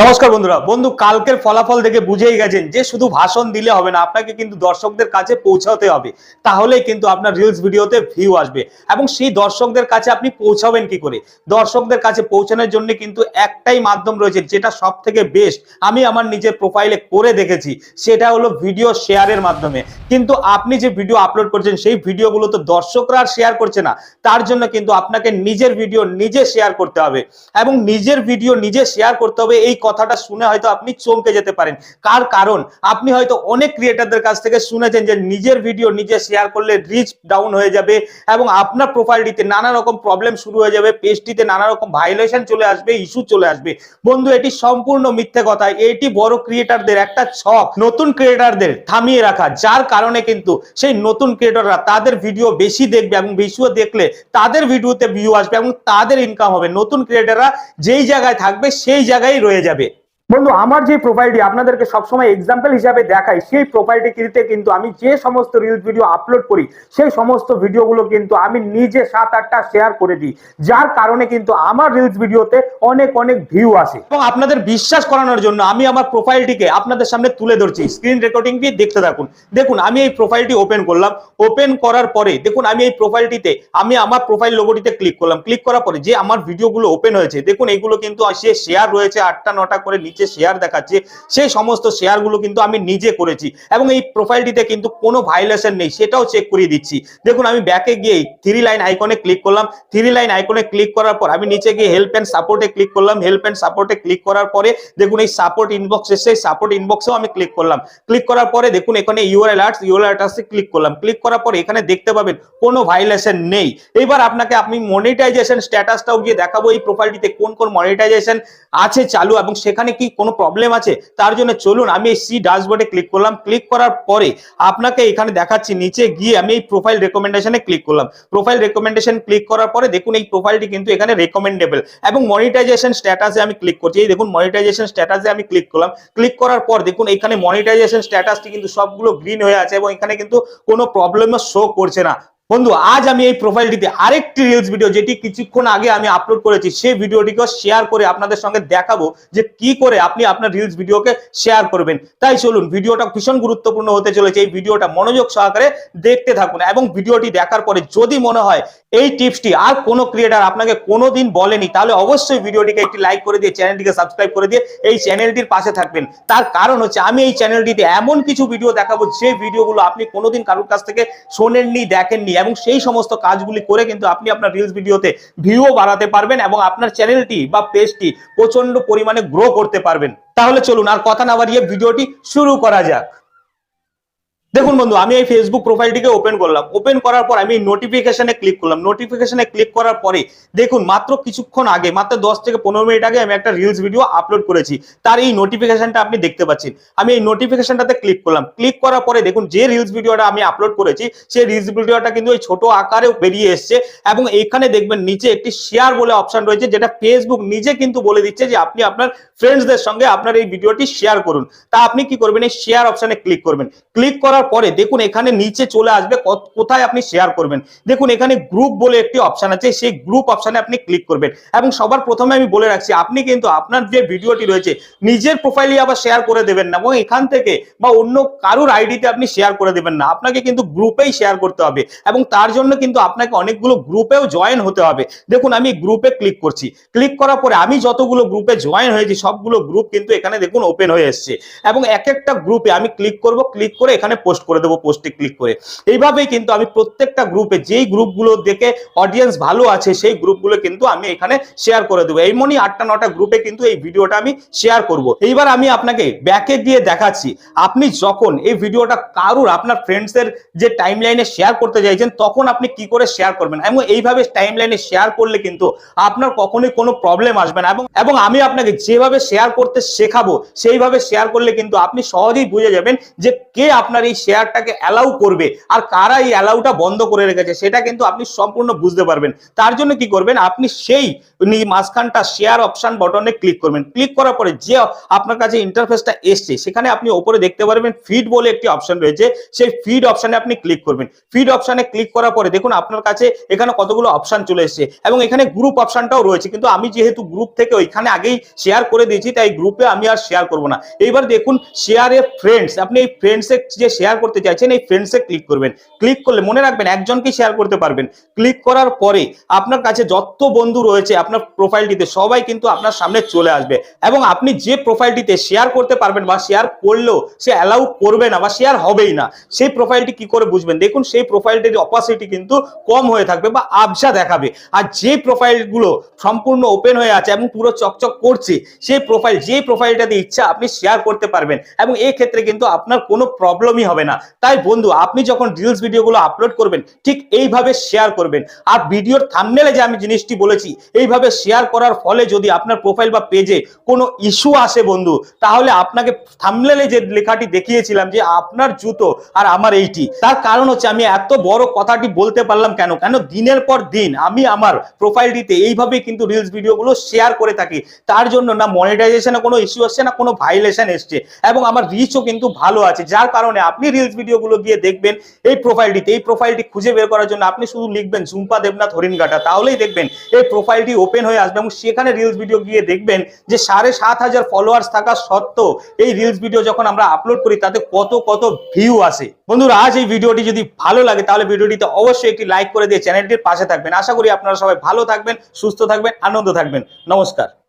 নমস্কার বন্ধুরা। বন্ধু, কালকের ফলাফল দেখে বুঝেই গেছেন যে শুধু ভাষণ দিলে হবে না, আপনাকে কিন্তু দর্শকদের কাছে পৌঁছাতে হবে। তাহলেই কিন্তু আপনার রিলস ভিডিওতে ভিউ আসবে। এবং সেই দর্শকদের কাছে আপনি পৌঁছাবেন কি করে? দর্শকদের কাছে পৌঁছানোর জন্য কিন্তু একটাই মাধ্যম রয়েছে, যেটা সব থেকে বেস্ট আমি আমার নিজের প্রোফাইলে করে দেখেছি, সেটা হলো ভিডিও শেয়ারের মাধ্যমে। কিন্তু আপনি যে ভিডিও আপলোড করছেন, সেই ভিডিওগুলো তো দর্শকরা আর শেয়ার করছে না। তার জন্য কিন্তু আপনাকে নিজের ভিডিও নিজে শেয়ার করতে হবে। এবং নিজের ভিডিও নিজে শেয়ার করতে হবে এই কথাটা শুনে হয়তো আপনি চমকে যেতে পারেন। কার কারণ? আপনি হয়তো অনেক ক্রিয়েটারদের কাছ থেকে শুনেছেন যে নিজের ভিডিও নিজে শেয়ার করলে রিচ ডাউন হয়ে যাবে এবং আপনার প্রোফাইলটিতে নানা রকম প্রবলেম শুরু হয়ে যাবে পেজটিতে নানা রকম ভাইলেশন চলে আসবে ইস্যু চলে আসবে। বন্ধু, এটি সম্পূর্ণ মিথ্যে কথা। এটি বড় ক্রিয়েটারদের একটা ছক। নতুন ক্রিয়েটারদের থামিয়ে রাখা, যার কারণে কিন্তু সেই নতুন ক্রিয়েটররা তাদের ভিডিও বেশি দেখবে এবং বেশিও দেখলে তাদের ভিডিওতে ভিউ আসবে এবং তাদের ইনকাম হবে। নতুন ক্রিয়েটাররা যেই জায়গায় থাকবে সেই জায়গায় রয়ে যাবে। যাবে বন্ধু, আমার যে প্রোফাইলটি আপনাদেরকে সবসময় এক্সাম্পল হিসাবে দেখাই, সেই প্রোফাইলটিতে কিন্তু আমি যে সমস্ত রিলস ভিডিও আপলোড করি, সেই সমস্ত ভিডিওগুলো কিন্তু আমি নিজে সাত আটটা শেয়ার করে দিই। যার কারণে কিন্তু আমার রিলস ভিডিওতে অনেক অনেক ভিউ আসে। এবং আপনাদের বিশ্বাস করানোর জন্য আমি আমার প্রোফাইলটিকে আপনাদের সামনে তুলে ধরছি। স্ক্রিন রেকর্ডিং দিয়ে দেখতে থাকুন। দেখুন, আমি এই প্রোফাইলটি ওপেন করলাম। ওপেন করার পরে, দেখুন, আমি এই প্রোফাইলটিতে আমি আমার প্রোফাইল লোগোটিতে ক্লিক করলাম। ক্লিক করার পরে যে আমার ভিডিওগুলো ওপেন হয়েছে, দেখুন এইগুলো কিন্তু সে শেয়ার রয়েছে আটটা, নটা করে নিচে শেয়ার দেখাচ্ছে, সেই সমস্ত শেয়ারগুলো কিন্তু আমি নিজে করেছি। এবং এই প্রোফাইলটিতে কিন্তু কোনো ভাইলেশন নেই, সেটাও চেক করিয়ে দিচ্ছি। দেখুন, আমি ব্যাকে গিয়ে থ্রি লাইন আইকনে ক্লিক করলাম। থ্রি লাইন আইকনে ক্লিক করার পর, আমি নিচে গিয়ে হেল্প অ্যান্ড সাপোর্টে ক্লিক করলাম। হেল্প অ্যান্ড সাপোর্টে ক্লিক করার পরে, দেখুন, এই সাপোর্ট ইনবক্স এসে সাপোর্ট ইনবক্সেও আমি ক্লিক করলাম। ক্লিক করার পরে, দেখুন, এখানে ইউআরএল আর্টস ইউআরএল আর্টসে ক্লিক করলাম। ক্লিক করার পরে, এখানে দেখতে পাবেন, কোনো ভাইলেশন নেই। এবার আপনাকে আপনি মনিটাইজেশন স্ট্যাটাসটাও গিয়ে দেখাবো, এই প্রোফাইলটিতে কোন কোন মনিটাইজেশন আছে চালু, এবং সেখানে কি কোনো প্রবলেম আছে, তার জন্য চলুন আমি এই সি ড্যাশবোর্ডে ক্লিক করলাম। ক্লিক করার পরে আপনাকে এখানে দেখাচ্ছি, নিচে গিয়ে আমি এই প্রোফাইল রেকমেন্ডেশনে ক্লিক করলাম। প্রোফাইল রেকমেন্ডেশন ক্লিক করার পরে দেখুন এই প্রোফাইলটি কিন্তু এখানে রেকমেন্ডেবল এবং মনিটাইজেশন স্ট্যাটাসে আমি ক্লিক করছি। এই দেখুন মনিটাইজেশন স্ট্যাটাসে আমি ক্লিক করলাম। ক্লিক করার পর দেখুন এখানে মনিটাইজেশন স্ট্যাটাসটি কিন্তু সবগুলো গ্রিন হয়ে আছে এবং এখানে কিন্তু কোনো প্রবলেমও শো করছে না। বন্ধু, আজ আমি এই প্রোফাইলটিতে আরেকটি রিলস ভিডিও যেটি কিছুক্ষণ আগে আমি আপলোড করেছি, সেই ভিডিওটিকে শেয়ার করে আপনাদের সঙ্গে দেখাবো যে কি করে আপনি আপনার রিলস ভিডিওকে শেয়ার করবেন। তাই চলুন ভিডিওটা ভীষণ গুরুত্বপূর্ণ হতে চলেছে। এই ভিডিওটা মনোযোগ সহকারে দেখতে থাকুন এবং ভিডিওটি দেখার পরে যদি মনে হয় এই টিপসটি আর কোনো ক্রিয়েটার আপনাকে কোনোদিন বলেনি, তাহলে অবশ্যই ভিডিওটিকে একটি লাইক করে দিয়ে চ্যানেলটিকে সাবস্ক্রাইব করে দিয়ে এই চ্যানেলটির পাশে থাকবেন। তার কারণ হচ্ছে, আমি এই চ্যানেলটিতে এমন কিছু ভিডিও দেখাবো, যে ভিডিওগুলো আপনি কোনোদিন কারোর কাছ থেকে শোনেননি, দেখেননি। এবং সেই সমস্ত কাজগুলি করে কিন্তু আপনি আপনার রিলস ভিডিওতে ভিউও বাড়াতে পারবেন এবং আপনার চ্যানেলটি বা পেজটি প্রচণ্ড পরিমাণে গ্রো করতে পারবেন। তাহলে চলুন আর কথা না বাড়িয়ে ভিডিওটি শুরু করা যাক। দেখুন বন্ধু, আমি এই ফেসবুক প্রোফাইলটিকে ওপেন করলাম। ওপেন করার পর আমি নোটিফিকেশনে ক্লিক করলাম। নোটিফিকেশনে ক্লিক করার পরে, দেখুন, মাত্র কিছুক্ষণ আগে, মাত্র দশ থেকে পনেরো মিনিট আগে আমি একটা রিলস ভিডিও আপলোড করেছি। তার এই নোটিফিকেশনটা আপনি দেখতে পাচ্ছেন। আমি এই নোটিফিকেশনটাতে ক্লিক করলাম। ক্লিক করার পরে দেখুন, যে রিলস ভিডিওটা আমি আপলোড করেছি, সেই রিলস ভিডিওটা কিন্তু এই ছোট আকারে বেরিয়ে এসছে এবং এখানে দেখবেন, নিচে একটি শেয়ার বলে অপশন রয়েছে, যেটা ফেসবুক নিজে কিন্তু বলে দিচ্ছে যে আপনি আপনার ফ্রেন্ডসদের সঙ্গে আপনার এই ভিডিওটি শেয়ার করুন। তা আপনি কি করবেন? এই শেয়ার অপশনে ক্লিক করবেন। ক্লিক করার পরে দেখুন এখানে নিচে চলে আসবে কোথায় আপনি শেয়ার করবেন। দেখুন এখানে গ্রুপ বলে একটি অপশন আছে, সেই গ্রুপ অপশনে আপনি ক্লিক করবেন। এবং সবার প্রথমে আমি বলে রাখছি, আপনি কিন্তু আপনার যে ভিডিওটি রয়েছে, নিজের প্রোফাইলে আবার শেয়ার করে দেবেন না এবং এখান থেকে বা অন্য কারোর আইডিতে আপনি শেয়ার করে দেবেন না। আপনাকে কিন্তু গ্রুপেই শেয়ার করতে হবে এবং তার জন্য কিন্তু আপনাকে অনেকগুলো গ্রুপেও জয়েন হতে হবে। দেখুন আমি গ্রুপে ক্লিক করছি। ক্লিক করার পরে আমি যতগুলো গ্রুপে জয়েন হয়েছি, সবগুলো গ্রুপ কিন্তু এখানে দেখুন ওপেন হয়ে এসছে। এবং এক একটা গ্রুপে আমি ক্লিক করব ক্লিক করে এখানে পোস্ট করে দেবো পোস্টে ক্লিক করে। এইভাবেই কিন্তু আমি প্রত্যেকটা গ্রুপে যেই গ্রুপগুলো দেখে অডিয়েন্স ভালো আছে, সেই গ্রুপগুলো কিন্তু আমি এখানে শেয়ার করে দেবো। এই মনি আটটা নটা গ্রুপে কিন্তু এই ভিডিওটা আমি শেয়ার করব। এইবার আমি আপনাকে ব্যাকে গিয়ে দেখাচ্ছি, আপনি যখন এই ভিডিওটা কারুর, আপনার ফ্রেন্ডসের যে টাইম লাইনে শেয়ার করতে চাইছেন, তখন আপনি কি করে শেয়ার করবেন? এবং এইভাবে টাইম লাইনে শেয়ার করলে কিন্তু আপনার কখনোই কোনো প্রবলেম আসবে না। এবং আমি আপনাকে যেভাবে শেয়ার করতে শেখাবো, সেইভাবে শেয়ার করলে কিন্তু আপনি সহজেই বুঝে যাবেন যে কে আপনার এই শেয়ারটাকে অ্যালাউ করবে। আর কারা এই অ্যালাউটা বন্ধ করে রেখেছে, সেটা কিন্তু আপনি সম্পূর্ণ বুঝতে পারবেন। তার জন্য কি করবেন? আপনি সেই মাঝখানটা শেয়ার অপশন বটনে ক্লিক করবেন। ক্লিক করার পরে যে আপনার কাছে ইন্টারফেসটা এসছে, সেখানে আপনি ওপরে দেখতে পারবেন ফিড বলে একটি অপশন রয়েছে। সেই ফিড অপশনে আপনি ক্লিক করবেন। ফিড অপশনে ক্লিক করার পরে দেখুন আপনার কাছে এখানে কতগুলো অপশন চলে এসেছে এবং এখানে গ্রুপ অপশনটাও রয়েছে। কিন্তু আমি যেহেতু গ্রুপ থেকে ওইখানে আগেই শেয়ার করে দিয়েছি, তাই গ্রুপে আমি আর শেয়ার করব না। এইবার দেখুন শেয়ারে ফ্রেন্ডস আপনি এই ফ্রেন্ডসে যে শেয়ার করতে চাইছেন, এই ফ্রেন্ডসে ক্লিক করবেন। ক্লিক করলে মনে রাখবেন একজনকে শেয়ার করতে পারবেন। ক্লিক করার পরে আপনার কাছে যত বন্ধু রয়েছে, আপনার প্রোফাইলটিতে সবাই কিন্তু আপনার সামনে চলে আসবে। এবং আপনি যে প্রোফাইলটিতে শেয়ার করতে পারবেন বা শেয়ার করলেও সে অ্যালাউ করবে না বা শেয়ার হবেই না, সেই প্রোফাইলটি কি করে বুঝবেন? দেখুন, সেই প্রোফাইলটির অপাসিটি কিন্তু কম হয়ে থাকবে বা আবসা দেখাবে। আর যে প্রোফাইলগুলো সম্পূর্ণ ওপেন হয়ে আছে এবং পুরো চকচক করছে, সেই প্রোফাইল যে প্রোফাইলটাতে ইচ্ছা আপনি শেয়ার করতে পারবেন। এবং এই ক্ষেত্রে কিন্তু আপনার কোনো প্রবলেমই হবে না। তাই বন্ধু, আপনি যখন রিলস ভিডিওগুলো আপলোড করবেন, ঠিক এইভাবে শেয়ার করবেন। আর ভিডিওর থাম্বনেলে যে আমি জিনিসটি বলেছি, এইভাবে শেয়ার করার ফলে যদি আপনার প্রোফাইল বা পেজে কোনো ইস্যু আসে বন্ধু, তাহলে আপনাকে থাম্বনেলে যে লেখাটি দেখিয়েছিলাম যে আপনার জুতো আর আমার এইটি। তার কারণ হচ্ছে আমি এত বড় কথাটি বলতে পারলাম কেন? কেন দিনের পর দিন আমি আমার প্রোফাইলটিতে এইভাবে কিন্তু রিলস ভিডিওগুলো শেয়ার করে থাকি। তার জন্য না মনিটাইজেশনে কোনো ইস্যু আসছে, না কোনো ভাইলেশন এসছে। এবং আমার রিচও কিন্তু ভালো আছে। যার কারণে আপনি রিলস ভিডিওগুলো গিয়ে দেখবেন, এই প্রোফাইলটিতে এই প্রোফাইলটি খুঁজে বের করার জন্য আপনি শুধু লিখবেন ঝুম্পা দেবনাথ হরিণঘাটা, তাহলেই দেখবেন এই প্রোফাইলটি ওপেন হয়ে আসবে এবং সেখানে রিলস ভিডিও গিয়ে দেখবেন যে সাড়ে সাত হাজার ফলোয়ার্স থাকা সত্ত্বেও এই রিলস ভিডিও যখন আমরা আপলোড করি, তাতে কত কত ভিউ আসে। বন্ধুরা, আজ এই ভিডিওটি যদি ভালো লাগে, তাহলে ভিডিওটিতে অবশ্যই একটি লাইক করে দিয়ে চ্যানেলটির পাশে থাকবেন। আশা করি আপনারা সবাই ভালো থাকবেন, সুস্থ থাকবেন, আনন্দ থাকবেন। নমস্কার।